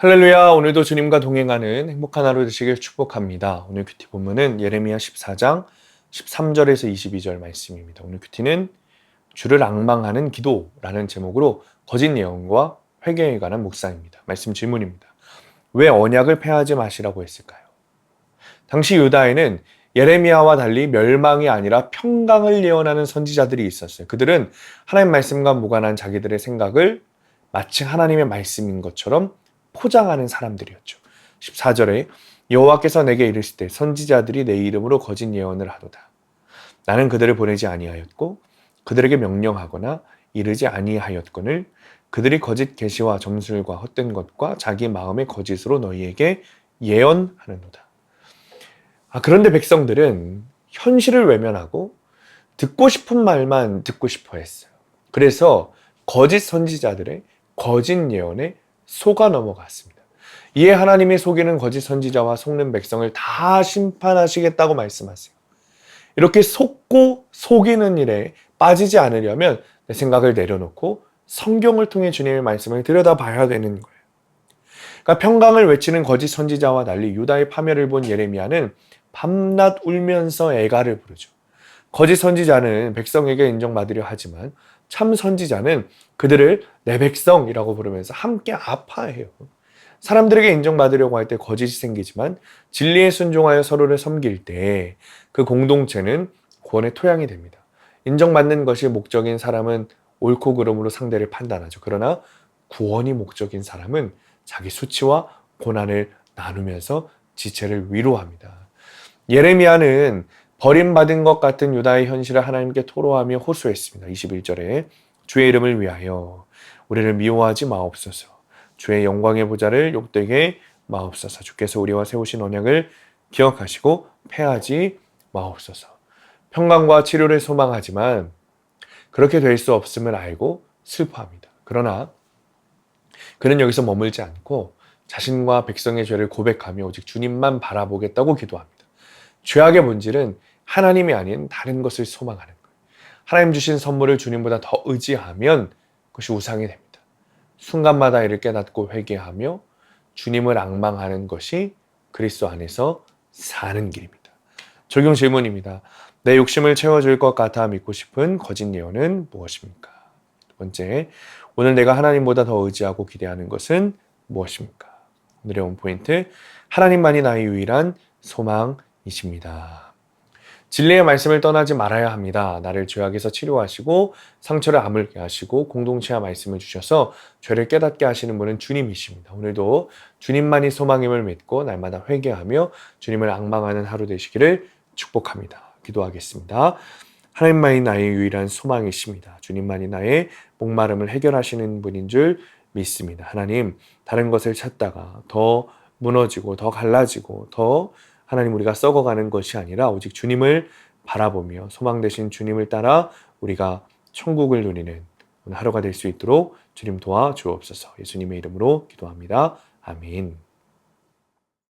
할렐루야. 오늘도 주님과 동행하는 행복한 하루 되시길 축복합니다. 오늘 큐티 본문은 예레미야 14장 13절에서 22절 말씀입니다. 오늘 큐티는 주를 악망하는 기도라는 제목으로 거짓 예언과 회개에 관한 묵상입니다. 말씀 질문입니다. 왜 언약을 폐하지 마시라고 했을까요? 당시 유다에는 예레미야와 달리 멸망이 아니라 평강을 예언하는 선지자들이 있었어요. 그들은 하나님 말씀과 무관한 자기들의 생각을 마치 하나님의 말씀인 것처럼 포장하는 사람들이었죠. 14절에 여호와께서 내게 이르실 때 선지자들이 내 이름으로 거짓 예언을 하도다. 나는 그들을 보내지 아니하였고 그들에게 명령하거나 이르지 아니하였거늘 그들이 거짓 계시와 점술과 헛된 것과 자기 마음의 거짓으로 너희에게 예언하는도다. 아, 그런데 백성들은 현실을 외면하고 듣고 싶은 말만 듣고 싶어 했어요. 그래서 거짓 선지자들의 거짓 예언에 속아 넘어갔습니다. 이에 하나님이 속이는 거짓 선지자와 속는 백성을 다 심판하시겠다고 말씀하세요. 이렇게 속고 속이는 일에 빠지지 않으려면 내 생각을 내려놓고 성경을 통해 주님의 말씀을 들여다봐야 되는 거예요. 그러니까 평강을 외치는 거짓 선지자와 달리 유다의 파멸을 본 예레미야는 밤낮 울면서 애가를 부르죠. 거짓 선지자는 백성에게 인정받으려 하지만 참 선지자는 그들을 내 백성이라고 부르면서 함께 아파해요. 사람들에게 인정받으려고 할 때 거짓이 생기지만 진리에 순종하여 서로를 섬길 때 그 공동체는 구원의 토양이 됩니다. 인정받는 것이 목적인 사람은 옳고 그름으로 상대를 판단하죠. 그러나 구원이 목적인 사람은 자기 수치와 고난을 나누면서 지체를 위로합니다. 예레미야는 버림받은 것 같은 유다의 현실을 하나님께 토로하며 호소했습니다. 21절에 주의 이름을 위하여 우리를 미워하지 마옵소서. 주의 영광의 보좌를 욕되게 마옵소서. 주께서 우리와 세우신 언약을 기억하시고 패하지 마옵소서. 평강과 치료를 소망하지만 그렇게 될 수 없음을 알고 슬퍼합니다. 그러나 그는 여기서 머물지 않고 자신과 백성의 죄를 고백하며 오직 주님만 바라보겠다고 기도합니다. 죄악의 본질은 하나님이 아닌 다른 것을 소망하는 거예요. 하나님 주신 선물을 주님보다 더 의지하면 그것이 우상이 됩니다. 순간마다 이를 깨닫고 회개하며 주님을 악망하는 것이 그리스도 안에서 사는 길입니다. 적용 질문입니다. 내 욕심을 채워줄 것 같아 믿고 싶은 거짓 예언은 무엇입니까? 두 번째, 오늘 내가 하나님보다 더 의지하고 기대하는 것은 무엇입니까? 오늘의 온 포인트, 하나님만이 나의 유일한 소망이십니다. 진리의 말씀을 떠나지 말아야 합니다. 나를 죄악에서 치료하시고 상처를 아물게 하시고 공동체와 말씀을 주셔서 죄를 깨닫게 하시는 분은 주님이십니다. 오늘도 주님만이 소망임을 믿고 날마다 회개하며 주님을 악망하는 하루 되시기를 축복합니다. 기도하겠습니다. 하나님만이 나의 유일한 소망이십니다. 주님만이 나의 목마름을 해결하시는 분인 줄 믿습니다. 하나님, 다른 것을 찾다가 더 무너지고 더 갈라지고 더 하나님 우리가 썩어가는 것이 아니라 오직 주님을 바라보며 소망 되신 주님을 따라 우리가 천국을 누리는 하루가 될 수 있도록 주님 도와 주옵소서. 예수님의 이름으로 기도합니다. 아멘.